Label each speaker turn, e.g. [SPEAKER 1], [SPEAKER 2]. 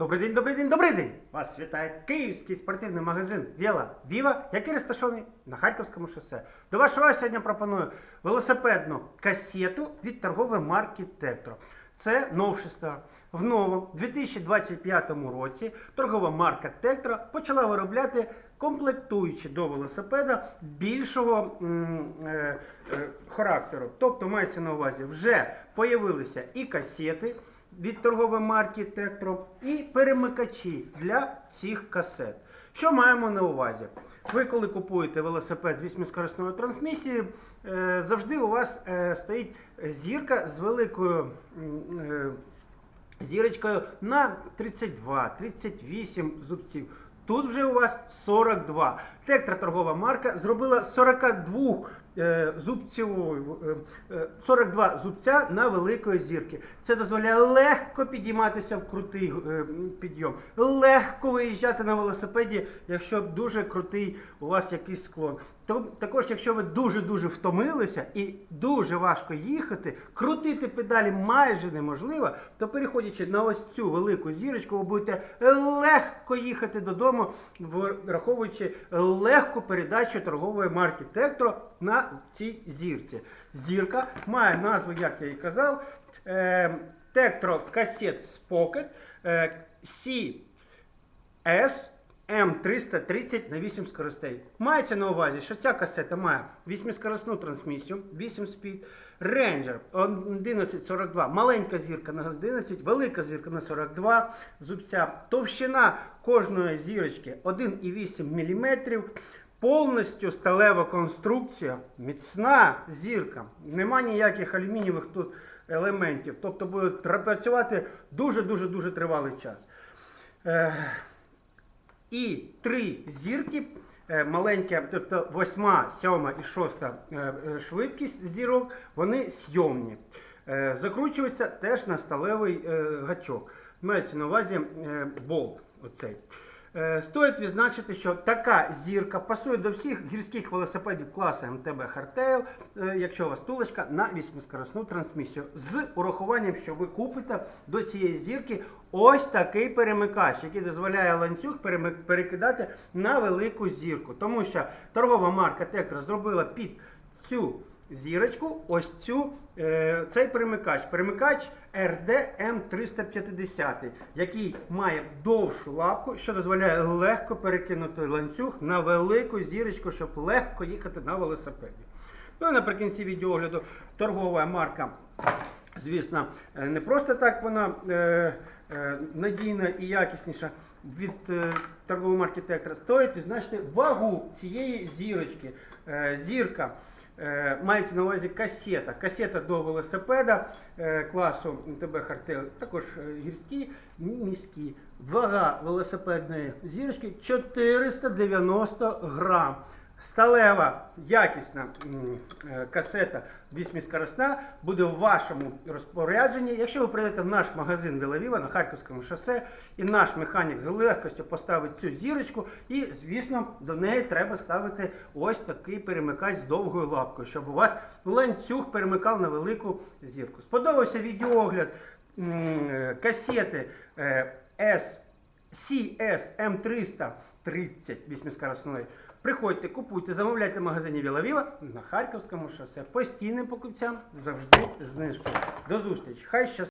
[SPEAKER 1] Добрий день, добрий день, добрий день! Вас вітає київський спортивний магазин Віла Віва, який розташований на Харківському шосе. До вашого уваги сьогодні пропоную велосипедну касету від торгової марки Тектро. Це новшество. В новому 2025 році торгова марка Тектро почала виробляти комплектуючі до велосипеда більшого м, е, е, характеру. Тобто мається на увазі, вже появилися і касети від торгової марки Тектро, і перемикачі для цих касет. Що маємо на увазі? Ви, коли купуєте велосипед з вісьмискорисною трансмісією, е, завжди у вас е, стоїть зірка з великою е, зірочкою на 32-38 зубців. Тут вже у вас 42. Тектра торгова марка зробила 42 е, зубцеву, е, е, 42 зубця на великої зірки. Це дозволяє легко підійматися в крутий е, підйом, легко виїжджати на велосипеді, якщо дуже крутий у вас якийсь склон. Також, якщо ви дуже-дуже втомилися і дуже важко їхати, крутити педалі майже неможливо, то переходячи на ось цю велику зірочку, ви будете легко їхати додому, враховуючи легку передачу торгової марки Тектро на цій зірці. Зірка має назву, як я і казав, Тектро Tektro Cassette Pocket е, CS М330 на 8 скоростей. Мається на увазі, що ця касета має 8-скоростну трансмісію, 8 спід, Ranger 1142, маленька зірка на 11, велика зірка на 42 зубця. Товщина кожної зірочки 1,8 мм. Повністю сталева конструкція, міцна зірка. Нема ніяких алюмінієвих тут елементів. Тобто буде працювати дуже-дуже дуже тривалий час. І три зірки, е, маленькі, тобто восьма, сьома і шоста е, е, швидкість зірок, вони сйомні. Закручується теж на сталевий гачок. Мається на увазі болт. Оцей. Е, Стоїть відзначити, що така зірка пасує до всіх гірських велосипедів класу МТБ Hardtail, е, якщо у вас тулочка на 8-скоросну трансмісію. З урахуванням, що ви купите до цієї зірки ось такий перемикач, який дозволяє ланцюг перекидати на велику зірку. Тому що торгова марка Тектра зробила під цю зірочку ось цю, е, цей перемикач. Перемикач RDM350, який має довшу лапку, що дозволяє легко перекинути ланцюг на велику зірочку, щоб легко їхати на велосипеді. Ну і наприкінці відеогляду торгова марка. Звісно, е, не просто так вона е, е, надійна і якісніша від е, торгової марки Тектра. Стоїть відзначити вагу цієї зірочки. Е, зірка мається на увазі касета. Касета до велосипеда е, класу МТБ Хартел, також е, гірські, міські. Вага велосипедної зірочки 490 грам. Сталева якісна е, касета 8-скоростна буде в вашому розпорядженні. Якщо ви прийдете в наш магазин Вілавіва на Харківському шосе, і наш механік з легкостю поставить цю зірочку, і, звісно, до неї треба ставити ось такий перемикач з довгою лапкою, щоб у вас ланцюг перемикав на велику зірку. Сподобався відеоогляд е, касети е, S CS M330 8-скоростної. Приходьте, купуйте, замовляйте в магазині Вілавіва на Харківському шосе. Постійним покупцям завжди знижку. До зустрічі. Хай щастить!